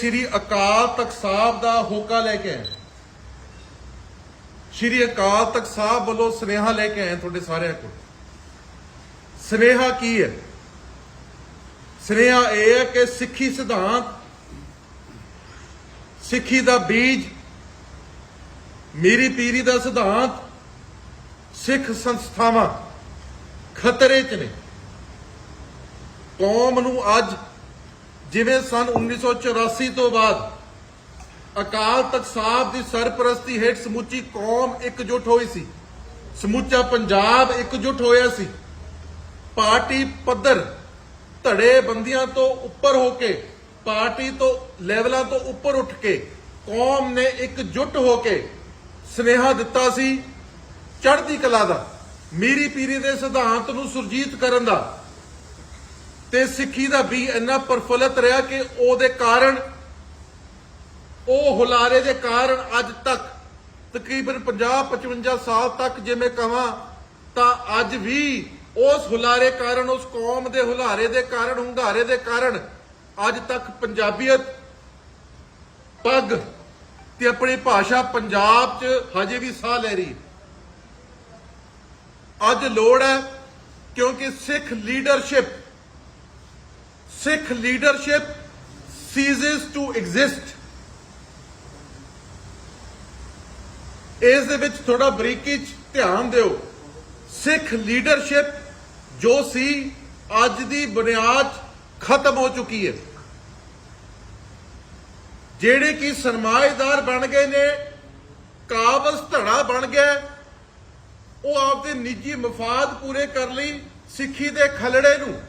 ਸ੍ਰੀ ਅਕਾਲ ਤਖਤ ਸਾਹਿਬ ਦਾ ਹੋਕਾ ਲੈ ਕੇ ਆਏ। ਸ੍ਰੀ ਅਕਾਲ ਤਖਤ ਸਾਹਿਬ ਵੱਲੋਂ ਸਨੇਹਾ ਲੈ ਕੇ ਆਏ ਤੁਹਾਡੇ ਸਾਰਿਆਂ ਕੋਲ। ਸਨੇਹਾ ਕੀ ਹੈ? ਸਨੇਹਾ ਇਹ ਹੈ ਕਿ ਸਿੱਖੀ ਸਿਧਾਂਤ, ਸਿੱਖੀ ਦਾ ਬੀਜ, ਮੇਰੀ ਪੀਰੀ ਦਾ ਸਿਧਾਂਤ, ਸਿੱਖ ਸੰਸਥਾਵਾਂ ਖਤਰੇ 'ਚ ਨੇ। ਕੌਮ ਨੂੰ ਅੱਜ ਜਿਵੇਂ ਸਨ 1984 ਤੋਂ ਬਾਅਦ ਅਕਾਲ ਤਖਤ ਸਾਹਿਬ ਦੀ ਸਰਪ੍ਰਸਤੀ ਹੇਠ ਸਮੁੱਚੀ ਕੌਮ ਇਕਜੁੱਟ ਹੋਈ ਸੀ। ਸਮੁੱਚਾ ਪੰਜਾਬ ਇਕਜੁੱਟ ਹੋਇਆ ਸੀ। ਪਾਰਟੀ ਪੱਧਰ ਧੜੇ ਬੰਦੀਆਂ ਤੋਂ ਉੱਪਰ ਹੋ ਕੇ, ਪਾਰਟੀ ਤੋਂ ਲੈਵਲਾਂ ਤੋਂ ਉੱਪਰ ਉੱਠ ਕੇ, ਕੌਮ ਨੇ ਇਕਜੁੱਟ ਹੋ ਕੇ ਸਨੇਹਾ ਦਿੱਤਾ ਸੀ ਚੜ੍ਹਦੀ ਕਲਾ ਦਾ, ਮੀਰੀ ਪੀਰੀ ਦੇ ਸਿਧਾਂਤ ਨੂੰ ਸੁਰਜੀਤ ਕਰਨ ਦਾ। ਤੇ ਸਿੱਖੀ ਦਾ ਵੀ ਇੰਨਾ ਪ੍ਰਫੁੱਲਤ ਰਿਹਾ ਕਿ ਉਹਦੇ ਕਾਰਨ, ਉਹ ਹੁਲਾਰੇ ਦੇ ਕਾਰਨ ਅੱਜ ਤੱਕ ਤਕਰੀਬਨ 50 55 ਸਾਲ ਤੱਕ ਜਿਵੇਂ ਕਹਾਂ, ਤਾਂ ਅੱਜ ਵੀ ਉਸ ਹੁਲਾਰੇ ਕਾਰਨ, ਉਸ ਕੌਮ ਦੇ ਹੁਲਾਰੇ ਦੇ ਕਾਰਨ, ਹੁੰਗਾਰੇ ਦੇ ਕਾਰਨ ਅੱਜ ਤੱਕ ਪੰਜਾਬੀਅਤ ਪੱਗ ਤੇ ਆਪਣੀ ਭਾਸ਼ਾ ਪੰਜਾਬ 'ਚ ਹਜੇ ਵੀ ਸਾਹ ਲੈ ਰਹੀ ਅੱਜ ਲੋੜ ਹੈ ਕਿਉਂਕਿ Sikh leadership Sikh leadership ceases to exist. ਇਸ ਦੇ ਵਿੱਚ ਥੋੜਾ ਬਰੀਕੀ ਚ ਧਿਆਨ ਦਿਓ। ਸਿੱਖ ਲੀਡਰਸ਼ਿਪ ਜੋ ਸੀ, ਅੱਜ ਦੀ ਬੁਨਿਆਦ ਖਤਮ ਹੋ ਚੁੱਕੀ ਹੈ। ਜਿਹੜੇ ਕਿ ਸਰਮਾਏਦਾਰ ਬਣ ਗਏ ਨੇ, ਕਾਬਜ਼ ਧੜਾ ਬਣ ਗਿਆ ਉਹ ਆਪਦੇ ਨਿੱਜੀ ਮਫਾਦ ਪੂਰੇ ਕਰ ਲਈ ਸਿੱਖੀ ਦੇ ਖਲੜੇ ਨੂੰ।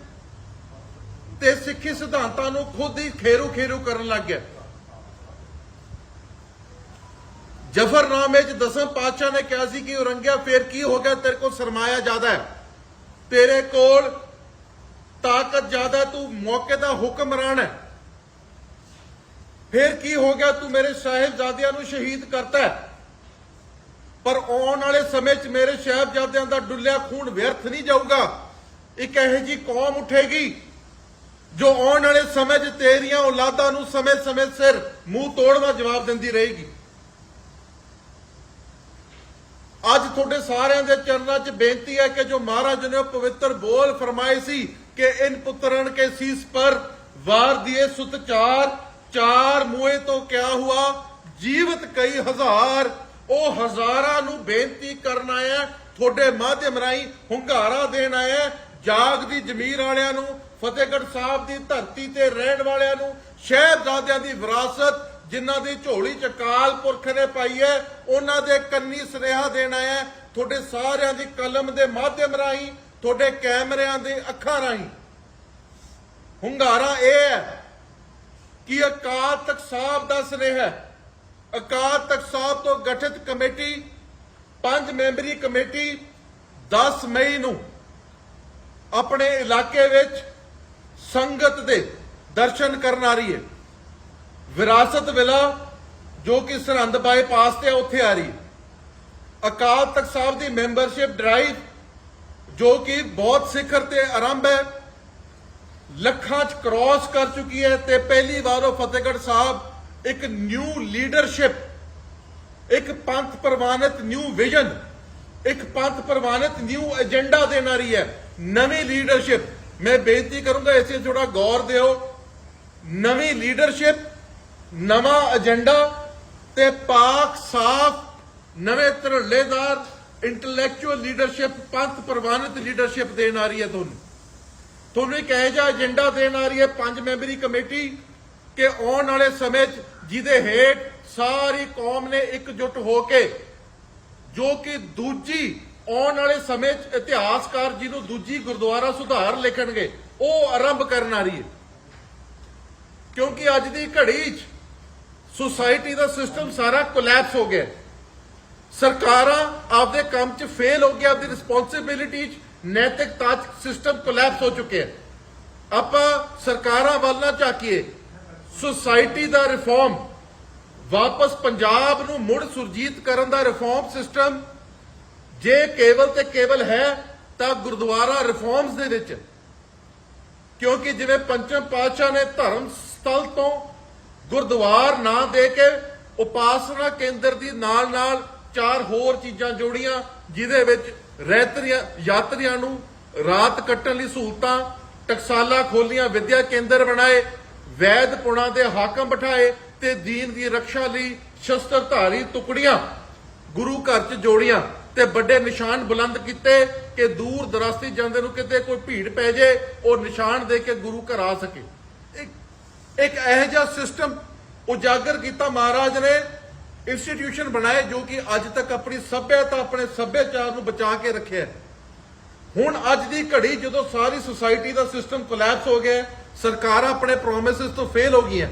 ਤੇ ਸਿੱਖੀ ਸਿਧਾਂਤਾਂ ਨੂੰ ਖੁਦ ਹੀ ਖੇਰੂ ਖੇਰੂ ਕਰਨ ਲੱਗ ਗਿਆ। ਜਫਰਨਾਮੇ ਚ ਦਸਮ ਪਾਤਸ਼ਾਹ ਨੇ ਕਿਹਾ ਸੀ ਕਿ ਔਰੰਗਿਆ ਫੇਰ ਕੀ ਹੋ ਗਿਆ? ਤੇਰੇ ਕੋਲ ਸਰਮਾਇਆ ਜ਼ਿਆਦਾ ਹੈ। ਤੇਰੇ ਕੋਲ ਤਾਕਤ ਜ਼ਿਆਦਾ, ਤੂੰ ਮੌਕੇ ਦਾ ਹੁਕਮਰਾਨ ਹੈ। ਫੇਰ ਕੀ ਹੋ ਗਿਆ? ਤੂੰ ਮੇਰੇ ਸਾਹਿਬਜ਼ਾਦਿਆਂ ਨੂੰ ਸ਼ਹੀਦ ਕਰਤਾ ਪਰ ਆਉਣ ਵਾਲੇ ਸਮੇਂ 'ਚ ਮੇਰੇ ਸਾਹਿਬਜ਼ਾਦਿਆਂ ਦਾ ਡੁੱਲਿਆ ਖੂਨ ਵਿਅਰਥ ਨਹੀਂ ਜਾਊਗਾ। ਇੱਕ ਇਹੋ ਜੀ ਕੌਮ ਉੱਠੇਗੀ ਜੋ ਆਉਣ ਵਾਲੇ ਸਮੇਂ 'ਚ ਤੇਰੀਆਂ ਔਲਾਦਾਂ ਨੂੰ ਸਮੇਂ-ਸਮੇਂ ਸਿਰ ਮੂੰਹ ਤੋੜਵਾ ਜਵਾਬ ਦਿੰਦੀ ਰਹੇਗੀ। ਅੱਜ ਤੁਹਾਡੇ ਸਾਰਿਆਂ ਦੇ ਚਰਨਾਂ 'ਚ ਬੇਨਤੀ ਹੈ ਕਿ ਜੋ ਮਹਾਰਾਜ ਨੇ ਉਹ ਪਵਿੱਤਰ ਬੋਲ ਫਰਮਾਏ ਸੀ ਕਿ ਇਨ ਪੁੱਤਰਨ ਕੇ ਸੀਸ ਪਰ ਵਾਰ ਦਿਏ ਸੁਤਚਾਰ ਚਾਰ ਮੂਏ ਤੋਂ ਕਿਆ ਹੁਆ, ਜੀਵਤ ਕਈ ਹਜ਼ਾਰ। ਉਹ ਹਜ਼ਾਰਾਂ ਨੂੰ ਬੇਨਤੀ ਕਰਨ ਆਇਆ, ਤੁਹਾਡੇ ਮਾਧਿਅਮ ਰਾਹੀਂ ਹੁੰਗਾਰਾ ਦੇਣ ਆਇਆ ਜਾਗ ਦੀ ਜ਼ਮੀਰ ਵਾਲਿਆਂ ਨੂੰ ਫਤਿਹਗੜ੍ਹ ਸਾਹਿਬ ਦੀ ਧਰਤੀ ਤੇ ਰਹਿਣ ਵਾਲਿਆਂ ਨੂੰ ਸ਼ਹਿਬਜ਼ਾਦਿਆਂ ਦੀ ਵਿਰਾਸਤ, ਜਿਨ੍ਹਾਂ ਦੀ ਝੋਲੀ ਚ ਅਕਾਲ ਪੁਰਖ ਨੇ ਪਾਈ ਹੈ, ਉਹਨਾਂ ਦੇ ਕੰਨੀ ਸੁਨੇਹਾ ਦੇਣਾ ਹੈ, ਤੁਹਾਡੇ ਸਾਰਿਆਂ ਦੀ ਕਲਮ ਦੇ ਮਾਧਿਅਮ ਰਾਹੀਂ, ਤੁਹਾਡੇ ਕੈਮਰਿਆਂ ਦੇ ਅੱਖਾਂ ਰਾਹੀਂ। ਹੁੰਗਾਰਾ ਇਹ ਹੈ ਕਿ ਅਕਾਲ ਤਖਤ ਸਾਹਿਬ ਦਾ ਸੁਨੇਹਾ ਅਕਾਲ ਤਖਤ ਸਾਹਿਬ ਤੋਂ ਗਠਿਤ ਕਮੇਟੀ, ਪੰਜ ਮੈਂਬਰੀ ਕਮੇਟੀ 10 ਮਈ ਨੂੰ ਆਪਣੇ ਇਲਾਕੇ ਵਿੱਚ ਸੰਗਤ ਦੇ ਦਰਸ਼ਨ ਕਰਨ ਆ ਰਹੀ ਹੈ। ਵਿਰਾਸਤ ਵਿਲਾ ਜੋ ਕਿ ਸਰਹੰਦ ਬਾਈਪਾਸ ਤੇ ਆ, ਉੱਥੇ ਆ ਰਹੀ ਹੈ। ਅਕਾਲ ਤਖਤ ਸਾਹਿਬ ਦੀ ਮੈਂਬਰਸ਼ਿਪ ਡਰਾਈਵ ਜੋ ਕਿ ਬਹੁਤ ਸਿਖਰ ਤੇ ਆਰੰਭ ਹੈ ਲੱਖਾਂ ਚ ਕ੍ਰਾਸ ਕਰ ਚੁੱਕੀ ਹੈ ਤੇ ਪਹਿਲੀ ਵਾਰ ਉਹ ਫਤਿਹਗੜ੍ਹ ਸਾਹਿਬ ਇੱਕ ਨਿਊ ਲੀਡਰਸ਼ਿਪ ਇੱਕ ਪੰਥ ਪ੍ਰਵਾਨਿਤ ਨਿਊ ਵਿਜ਼ਨ ਇੱਕ ਪੰਥ ਪ੍ਰਵਾਨਿਤ ਨਿਊ ਏਜੰਡਾ ਦੇਣ ਆ ਰਹੀ ਹੈ। ਨਵੀਂ ਲੀਡਰਸ਼ਿਪ ਮੈਂ ਬੇਨਤੀ ਕਰੂੰਗਾ ਇਸੇ ਥੋੜਾ ਗੌਰ ਦਿਓ। ਨਵੀਂ ਲੀਡਰਸ਼ਿਪ ਨਵਾਂ ਏਜੰਡਾ ਤੇ ਪਾਕ ਸਾਫ਼, ਨਵੇਂ ਧੜੱਲੇਦਾਰ ਇੰਟੈਲੈਕਚੁਅਲ ਲੀਡਰਸ਼ਿਪ ਪੰਥ ਪ੍ਰਵਾਨਿਤ ਲੀਡਰਸ਼ਿਪ ਦੇਣ ਆ ਰਹੀ ਹੈ ਤੁਹਾਨੂੰ। ਤੁਹਾਨੂੰ ਇੱਕ ਇਹੋ ਜਿਹਾ ਏਜੰਡਾ ਦੇਣ ਆ ਰਹੀ ਹੈ, ਪੰਜ ਮੈਂਬਰੀ ਕਮੇਟੀ, ਕਿ ਆਉਣ ਵਾਲੇ ਸਮੇਂ 'ਚ ਜਿਹਦੇ ਹੇਠ ਸਾਰੀ ਕੌਮ ਨੇ ਇਕਜੁੱਟ ਹੋ ਕੇ ਜੋ ਕਿ ਦੂਜੀ ਆਉਣ ਵਾਲੇ ਸਮੇਂ 'ਚ ਇਤਿਹਾਸਕਾਰ ਜਿਹਨੂੰ ਦੂਜੀ ਗੁਰਦੁਆਰਾ ਸੁਧਾਰ ਲਿਖਣਗੇ, ਉਹ ਆਰੰਭ ਕਰਨ ਆ ਰਹੀ ਹੈ। ਕਿਉਂਕਿ ਅੱਜ ਦੀ ਘੜੀ 'ਚ ਸੁਸਾਇਟੀ ਦਾ ਸਿਸਟਮ ਸਾਰਾ ਕੋਲੈਪਸ ਹੋ ਗਿਆ। ਸਰਕਾਰਾਂ ਆਪਦੇ ਕੰਮ 'ਚ ਫੇਲ ਹੋ ਗਿਆ ਆਪਦੀ ਰਿਸਪੌਂਸਿਬਿਲਿਟੀ 'ਚ ਨੈਤਿਕਤਾ 'ਚ ਸਿਸਟਮ ਕੋਲੈਪਸ ਹੋ ਚੁੱਕਿਆ ਆਪਾਂ ਸਰਕਾਰਾਂ ਵੱਲ ਨਾ ਝਾਕੀਏ, ਸੁਸਾਇਟੀ ਦਾ ਰਿਫਾਰਮ ਵਾਪਸ ਪੰਜਾਬ ਨੂੰ ਮੁੜ ਸੁਰਜੀਤ ਕਰਨ ਦਾ ਰਿਫਾਰਮ ਸਿਸਟਮ ਜੇ ਕੇਵਲ ਤੇ ਕੇਵਲ ਹੈ, ਤਾਂ ਗੁਰਦੁਆਰਾ ਰਿਫਾਰਮਸ ਦੇ ਵਿੱਚ। ਕਿਉਂਕਿ ਜਿਵੇਂ ਪੰਚਮ ਪਾਤਸ਼ਾਹ ਨੇ ਧਰਮ ਸਥਲ ਤੋਂ ਗੁਰਦੁਆਰ ਨਾ ਦੇ ਕੇ ਉਪਾਸਨਾ ਕੇਂਦਰ ਦੀ ਨਾਲ ਨਾਲ ਚਾਰ ਹੋਰ ਚੀਜ਼ਾਂ ਜੋੜੀਆਂ, ਜਿਹਦੇ ਵਿੱਚ ਰਹਿਤਰੀਆਂ ਯਾਤਰੀਆਂ ਨੂੰ ਰਾਤ ਕੱਟਣ ਲਈ ਸਹੂਲਤਾਂ, ਟਕਸਾਲਾ ਖੋਲੀਆਂ, ਵਿਦਿਆ ਕੇਂਦਰ ਬਣਾਏ, ਵੈਦ ਪੁਣਾ ਦੇ ਹਾਕਮ ਬਿਠਾਏ ਤੇ ਦੀਨ ਦੀ ਰੱਖਿਆ ਲਈ ਸ਼ਸਤਰਧਾਰੀ ਟੁਕੜੀਆਂ ਗੁਰੂ ਘਰ 'ਚ ਜੋੜੀਆਂ। ਤੇ ਵੱਡੇ ਨਿਸ਼ਾਨ ਬੁਲੰਦ ਕੀਤੇ ਕਿ ਦੂਰ ਦਰਾਸਤੀ ਜਾਂਦੇ ਨੂੰ ਕਿਤੇ ਕੋਈ ਭੀੜ ਪੈ ਜੇ, ਉਹ ਨਿਸ਼ਾਨ ਦੇ ਕੇ ਗੁਰੂ ਘਰ ਆ ਸਕੇ। ਇੱਕ ਇੱਕ ਇਹੋ ਜਿਹਾ ਸਿਸਟਮ ਉਜਾਗਰ ਕੀਤਾ ਮਹਾਰਾਜ ਨੇ ਇੰਸਟੀਟਿਊਸ਼ਨ ਬਣਾਏ ਜੋ ਕਿ ਅੱਜ ਤੱਕ ਆਪਣੀ ਸੱਭਿਅਤਾ, ਆਪਣੇ ਸੱਭਿਆਚਾਰ ਨੂੰ ਬਚਾ ਕੇ ਰੱਖਿਆ ਹੁਣ ਅੱਜ ਦੀ ਘੜੀ ਜਦੋਂ ਸਾਰੀ ਸੁਸਾਇਟੀ ਦਾ ਸਿਸਟਮ ਕੋਲੈਪਸ ਹੋ ਗਿਆ ਸਰਕਾਰਾਂ ਆਪਣੇ ਪ੍ਰੋਮਿਸਸ ਤੋਂ ਫੇਲ ਹੋ ਗਈਆਂ।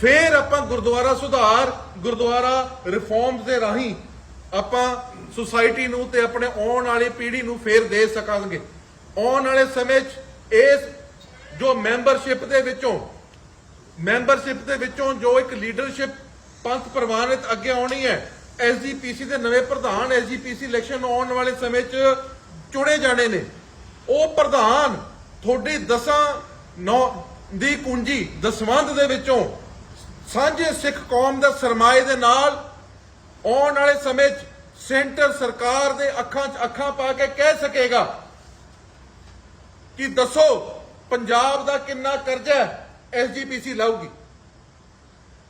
ਫੇਰ ਆਪਾਂ ਗੁਰਦੁਆਰਾ ਸੁਧਾਰ, ਗੁਰਦੁਆਰਾ ਰਿਫਾਰਮਸ ਦੇ ਰਾਹੀਂ ਆਪਾਂ ਸੁਸਾਇਟੀ ਨੂੰ ਤੇ ਆਪਣੇ ਆਉਣ ਵਾਲੀ ਪੀੜ੍ਹੀ ਨੂੰ ਫੇਰ ਦੇ ਸਕਾਂਗੇ। ਆਉਣ ਵਾਲੇ ਸਮੇਂ 'ਚ ਇਸ ਜੋ ਮੈਂਬਰਸ਼ਿਪ ਦੇ ਵਿੱਚੋਂ ਮੈਂਬਰਸ਼ਿਪ ਦੇ ਵਿੱਚੋਂ ਜੋ ਇੱਕ ਲੀਡਰਸ਼ਿਪ ਪੰਥ ਪ੍ਰਵਾਨਿਤ ਅੱਗੇ ਆਉਣੀ ਹੈ ਐਸਜੀਪੀਸੀ ਦੇ ਨਵੇਂ ਪ੍ਰਧਾਨ ਐਸਜੀਪੀਸੀ ਇਲੈਕਸ਼ਨ ਆਉਣ ਵਾਲੇ ਸਮੇਂ 'ਚ ਚੁਣੇ ਜਾਣੇ ਨੇ। ਉਹ ਪ੍ਰਧਾਨ ਤੁਹਾਡੀ ਦਸਾਂ ਨੌ ਦੀ ਕੁੰਜੀ ਦਸਵੰਧ ਦੇ ਵਿੱਚੋਂ ਸਾਂਝੇ ਸਿੱਖ ਕੌਮ ਦੇ ਸਰਮਾਏ ਦੇ ਨਾਲ ਆਉਣ ਵਾਲੇ ਸਮੇਂ 'ਚ ਸੈਂਟਰ ਸਰਕਾਰ ਦੇ ਅੱਖਾਂ 'ਚ ਅੱਖਾਂ ਪਾ ਕੇ ਕਹਿ ਸਕੇਗਾ ਕਿ ਦੱਸੋ ਪੰਜਾਬ ਦਾ ਕਿੰਨਾ ਕਰਜ਼ਾ ਐਸਜੀਪੀਸੀ ਲਾਊਗੀ।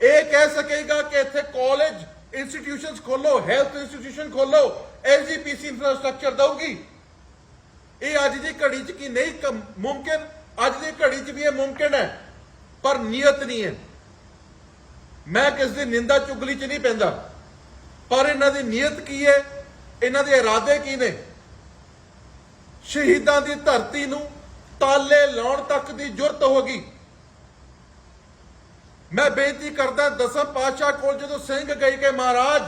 ਇਹ ਕਹਿ ਸਕੇਗਾ ਕਿ ਇੱਥੇ ਕਾਲਜ ਇੰਸਟੀਟਿਊਸ਼ਨਸ ਖੋਲੋ ਹੈਲਥ ਇੰਸਟੀਟਿਊਸ਼ਨ ਖੋਲੋ ਐਸਜੀਪੀਸੀ ਇਨਫਰਾਸਟ੍ਰਕਚਰ ਦਊਗੀ। ਇਹ ਅੱਜ ਦੀ ਘੜੀ 'ਚ ਕੀ ਨਹੀਂ ਮੁਮਕਿਨ? ਅੱਜ ਦੀ ਘੜੀ 'ਚ ਵੀ ਇਹ ਮੁਮਕਿਨ ਹੈ, ਪਰ ਨੀਅਤ ਨਹੀਂ ਹੈ। ਮੈਂ ਕਿਸ ਦੀ ਨਿੰਦਾ ਚੁਗਲੀ 'ਚ ਨਹੀਂ ਪੈਂਦਾ। ਪਰ ਇਹਨਾਂ ਦੀ ਨੀਅਤ ਕੀ ਹੈ? ਇਹਨਾਂ ਦੇ ਇਰਾਦੇ ਕੀ ਨੇ? ਸ਼ਹੀਦਾਂ ਦੀ ਧਰਤੀ ਨੂੰ ਤਾਲੇ ਲਾਉਣ ਤੱਕ ਦੀ ਜੁਰਤ ਹੋ ਗਈ। ਮੈਂ ਬੇਨਤੀ ਕਰਦਾ ਦਸਮ ਪਾਤਸ਼ਾਹ ਕੋਲ ਜਦੋਂ ਸਿੰਘ ਗਏ ਕਿ ਮਹਾਰਾਜ